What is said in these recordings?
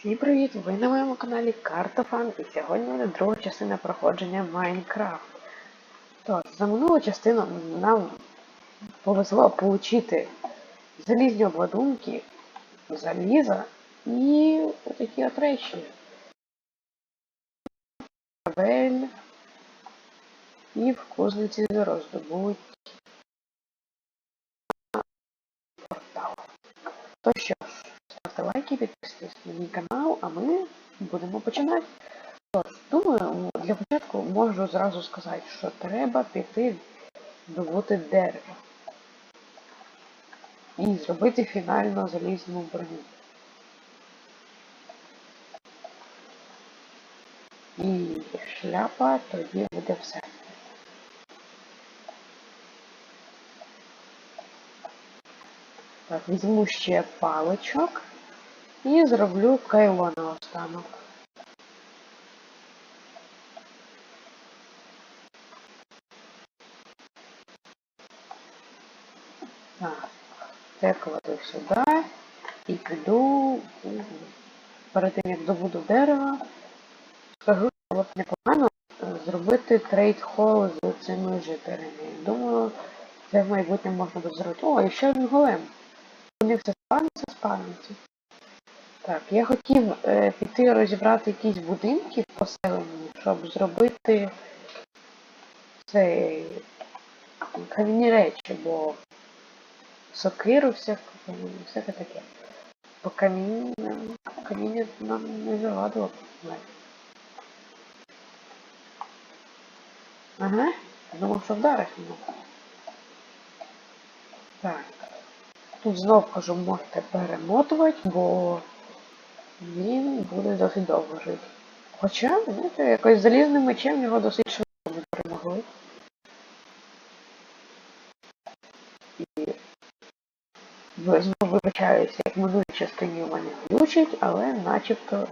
Всім привіт! Ви на моєму каналі Картофан і сьогодні буде друга частина проходження Майнкрафт. Тож, за минулу частину нам повезло отримати залізні обладунки, заліза і такі от речі. Кабель і в кузниці роздобуть портал. То що ж, ставте лайки, підписуйтесь на мій канал, а ми будемо починати. Тож, думаю, для початку можу зразу сказати, що треба піти добути дерево. І зробити фінально залізну броню. І шляпа тоді буде все. Так, візьму ще паличок і зроблю кайло на останок. Так, це кладу сюди і піду перед тим як добуду дерева, скажу, що от непогано зробити трейд хол з цими жителями. Думаю, це в майбутньому можна буде зробити. О, і ще один голем. Них все спавниться, спавниться. Так, я хотів е, піти розібрати якісь будинки в поселенні, щоб зробити цей кам'яні речі, бо сокиру всяку, всяке таке. По каміння, нам не завадило. Ага, думав, що вдариш мене. Так. Тут знов кажу, можете перемотувати, бо він буде досить довго жити. Хоча, знаєте, якось залізним мечем його досить швидко ми перемогли. І знову вибачаюся, як в минулій частині у мене включить, але начебто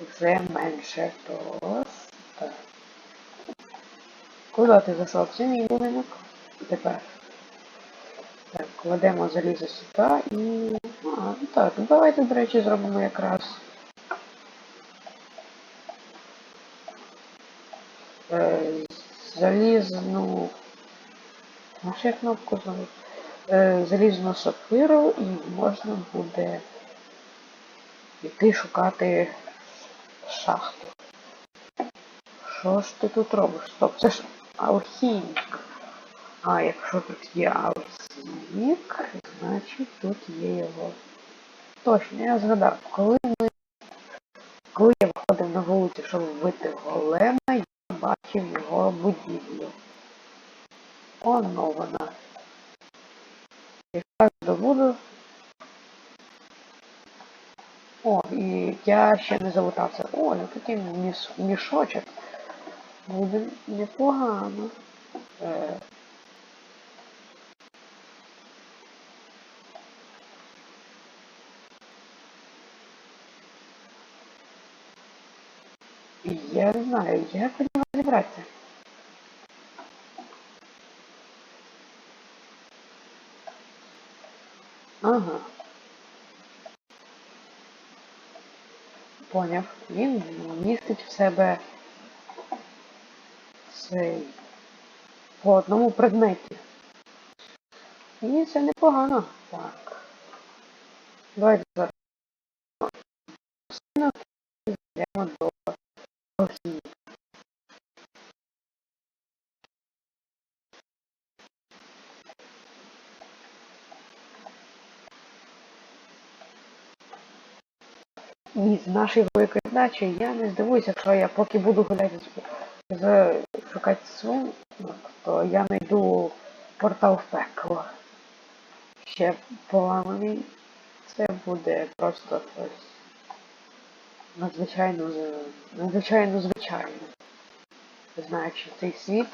вже менше. Так. Куди ти заслав? Це мій будинок? Тепер. Так, кладемо залізо сюди і... А, ну так, давайте, до речі, зробимо якраз е, залізну... Ну, кнопку знову. Е, залізну сапиру і можна буде йти шукати шахту. Що ж ти тут робиш? Стоп, це ж алхімік. А якщо тут є алхімік, значить тут є його. Точно, я згадав, коли ми... Коли я виходив на вулицю, щоб вбити голема, я бачив його будівлю. Оно вона. Якраз добуду. О, і я ще не залутався. О, такий міс... мішочок. Буде непогано. Е... Я не знаю, як в нього розібратися. Ага. Поняв. Він містить в себе цей по одному предметі. І це непогано. Так. Давайте зараз йдемо до І з нашої великої дачі я не здивуюся, якщо я поки буду гуляти з, шукати свин, то я знайду портал в пекло. Ще поламаний. Це буде просто щось надзвичайно надзвичайно звичайно. Знаючи цей світ.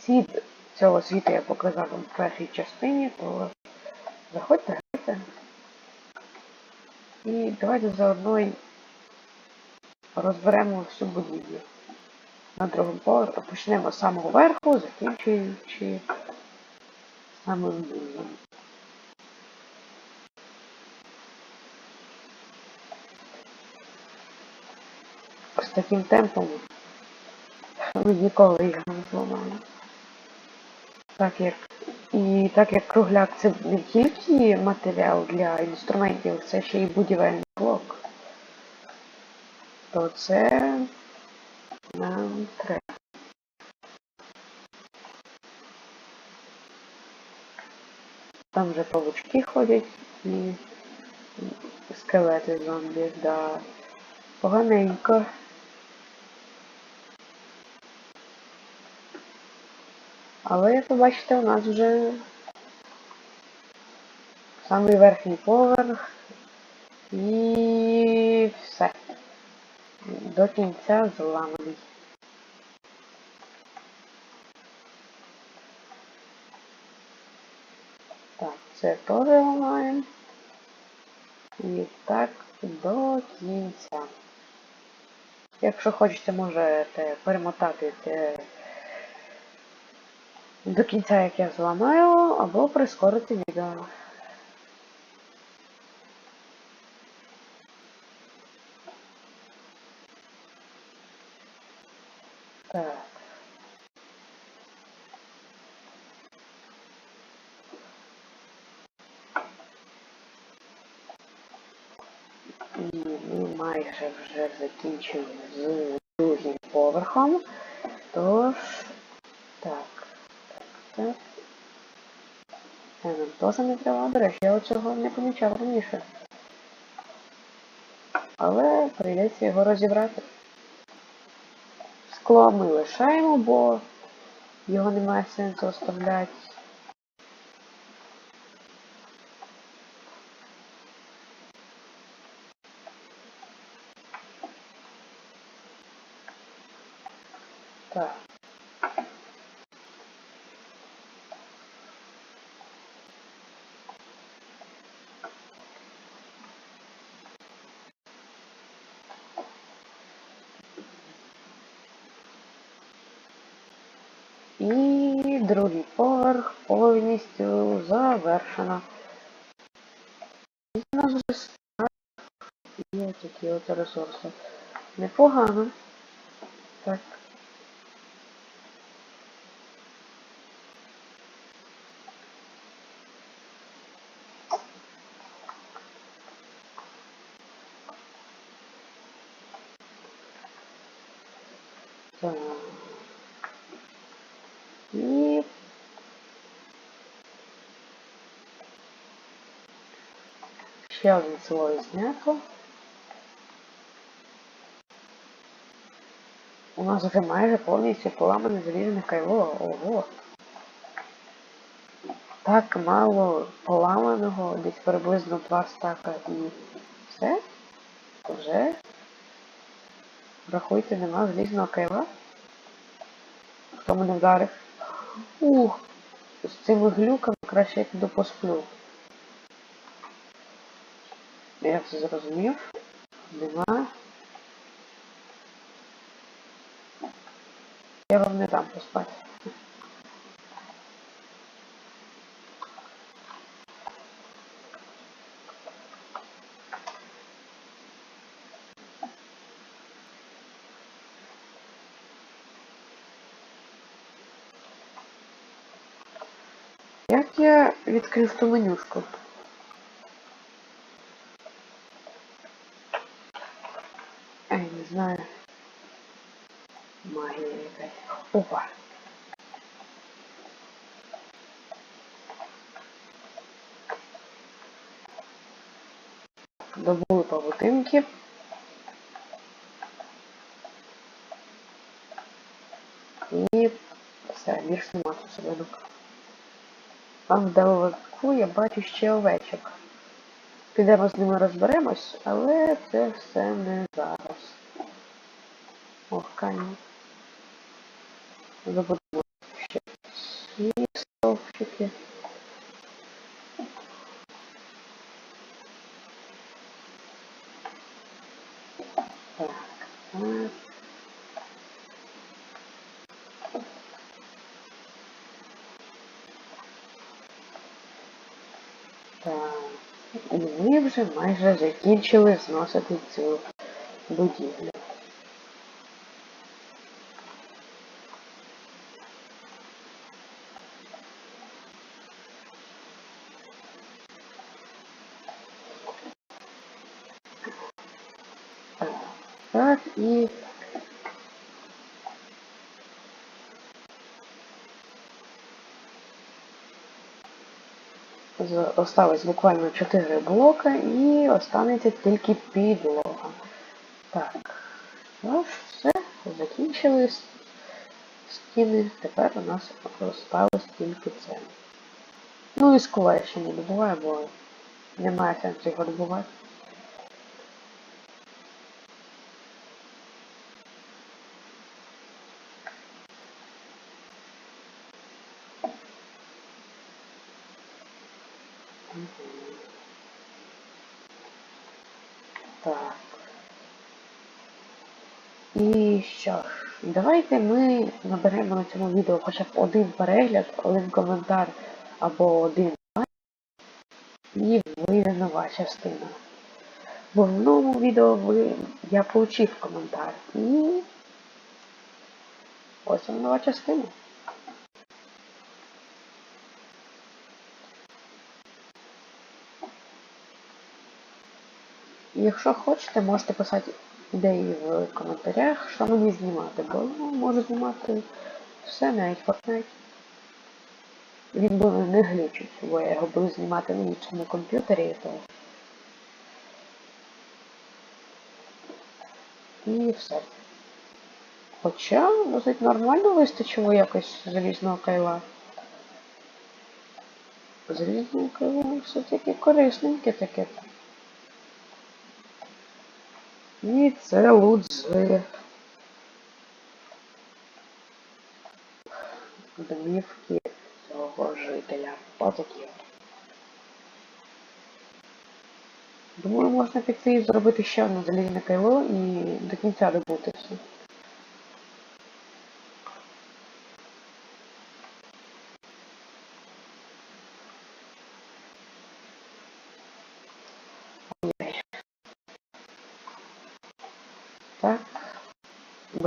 Світ цього світу я показав вам в першій частині, то заходьте, грайте. І давайте заодно розберемо всю будівлю на другому поверху. Тобто почнемо з самого верху, закінчуючи саме низом. З таким темпом ми ніколи їх не зламаємо. Так як і так як кругляк це не тільки матеріал для інструментів, це ще й будівельний блок, то це нам треба. Там вже павучки ходять і скелети зомбі, да. Поганенько. Але, як ви бачите, у нас вже самий верхній поверх і все. До кінця зламаний. Так, це теж ламаємо. І так до кінця. Якщо хочете, можете перемотати це до кінця, як я зламаю, або прискорити відео. Так. І ми майже вже закінчили з другим поверхом. Тож, так, так, так. Це нам теж не треба, до речі, я цього не помічав раніше. Але прийдеться його розібрати. Скло ми лишаємо, бо його немає сенсу оставляти. Так. І другий поверх повністю завершено. І у нас вже є такі от ресурси. Непогано. Так. Так. І ще один слой знято. У нас вже майже повністю поламане залізне кайло. Ого. Так мало поламаного, десь приблизно два стака і все. Вже Рахуйте, нема залізного кайла. Хто мене вдарив? Ух! З цими глюками краще я піду посплю. Я це зрозумів. Нема. Я вам не дам поспати. Як я відкрив ту менюшку? Ай, не знаю. Магія якась. Опа. Добули павутинки. І все, більш нема собинок. Там вдалеку я бачу ще овечок. Підемо з ними розберемось, але це все не зараз. Камінь. Забудемо ще ці стовпчики. Так, так. Так. Ми вже майже закінчили зносити цю будівлю. Так, і З- Осталось буквально 4 блока і останеться тільки підлога. Так. Ну все, закінчили стіни. Тепер у нас осталось тільки це. Ну і я ще не добуває, бо немає сенсу його добувати. Так. І що ж, давайте ми наберемо на цьому відео хоча б один перегляд, один коментар або один лайк, і вийде нова частина. Бо в новому відео ви, я получив коментар. І ось вона нова частина. Якщо хочете, можете писати ідеї в коментарях, що мені знімати, бо ну, можу знімати все, навіть Fortnite. Він буде не глючить, бо я його буду знімати на іншому комп'ютері, то і все. Хоча досить нормально вистачило якось залізного кайла. Залізного кайла все-таки корисненьке таке. І це лут домівки цього жителя. Патоків. Думаю, можна піти і зробити ще одне залізне кайло і до кінця добути все. Ой. Так.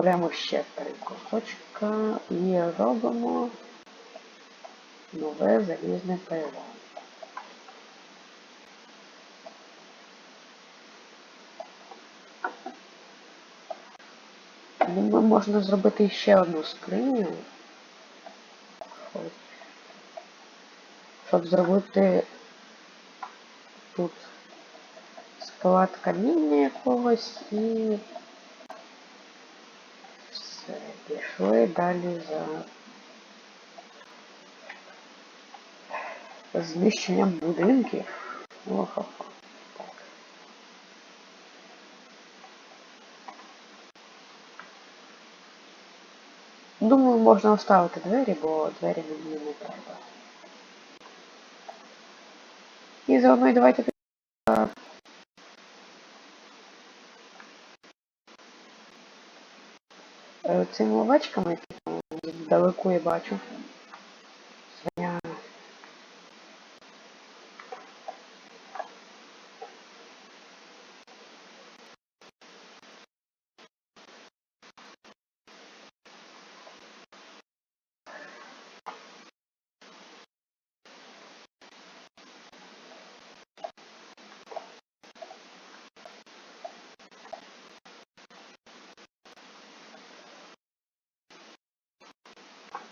Беремо ще три кусочка і робимо нове залізне кайло. Думаю, можна зробити ще одну скриню. Щоб зробити тут склад каміння якогось і все. Пішли далі за знищенням будинків. Охо. Думаю, можна оставити двері, бо двері мені не треба. І заодно й давайте а, е, цими овечками, які там здалеку я бачу.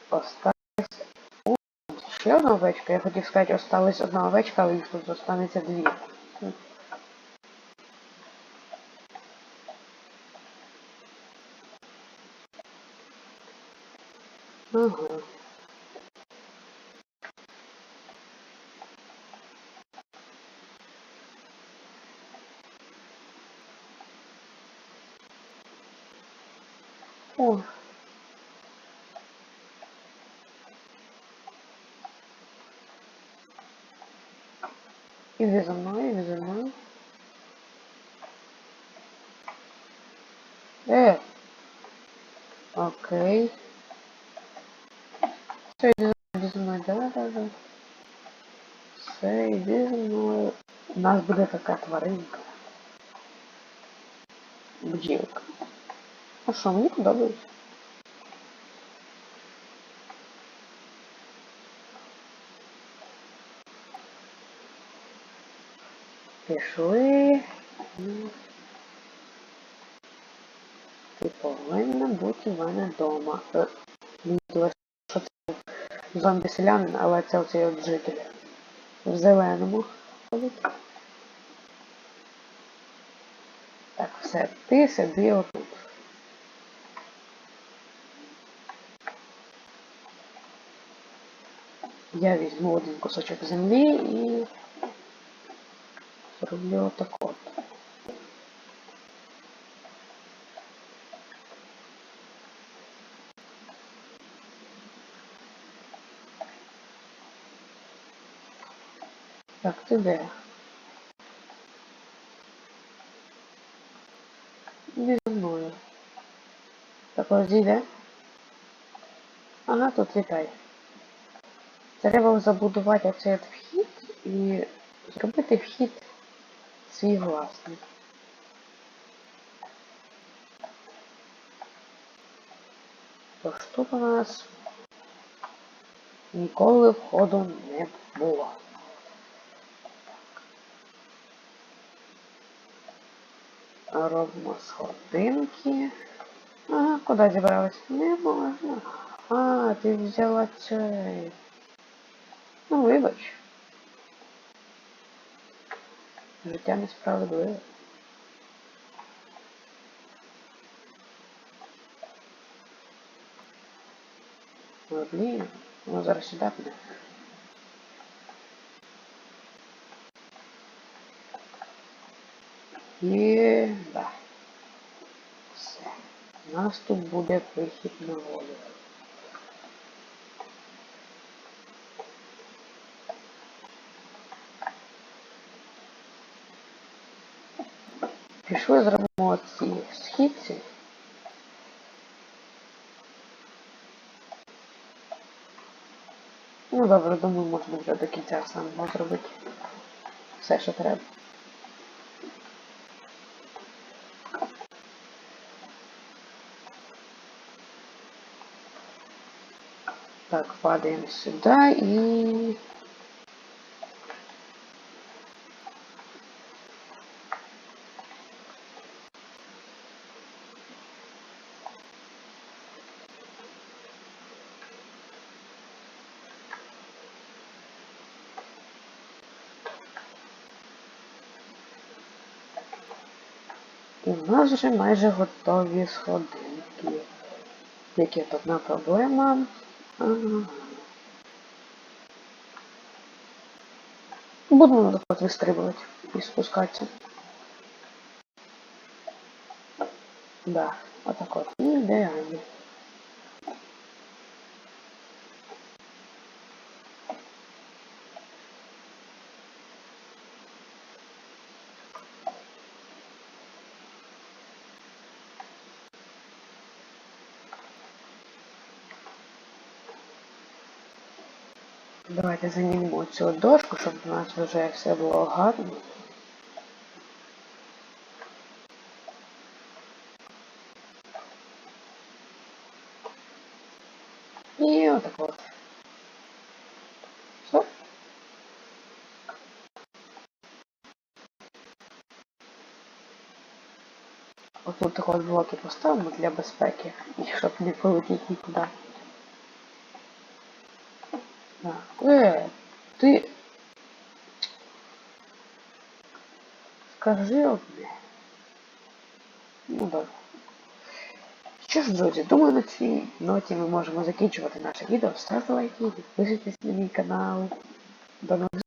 Осталось. О, ще одна овечка. Я хотів сказати, осталась одна овечка, але їх тут останеться дві. Ага. О. Іди за мною, іди за мною. Е. Окей. Все, іди за мною, іди за мною, да, да, да. Все, іди за мною. У нас буде така тваринка. Бджілка. А що, мені подобається. Пішли. І повинна бути в мене вдома. Е, Мені здалося, що це зомбі селянин, але це оцей от житель. В зеленому. Так, все, ти сиди отут. Я візьму один кусочок землі і зроблю отак от. Так, ти де? Іди. Так, ось йде. Ага, тут літай. Треба забудувати оцей вхід і зробити вхід свій власний. Тож тут у нас ніколи входу не було. Робимо сходинки. Ага, куди зібралась? Не можна. А, ти взяла цей. Ну, вибач. Життя несправедливе. Ну, блін, ну зараз сюди піде. І да. Все. У нас тут буде вихід на волю. Пішли зробимо ці східці. Ну добре, думаю, можна вже до кінця самого зробити все, що треба. Так, падаємо сюди і... В нас вже майже готові сходинки. Які тут одна проблема. Будемо наприклад, вистрибувати і спускатися. Да, отак от. Ідеально. Давайте знімемо цю дошку, щоб у нас вже все було гарно. І отак от. Все. Так от блоки поставимо для безпеки, щоб не полетіти нікуди. Так, е, ти скажи одне. Ну добре. Що ж, друзі, думаю, на цій ноті ми можемо закінчувати наше відео. Ставте лайки, підписуйтесь на мій канал. До нових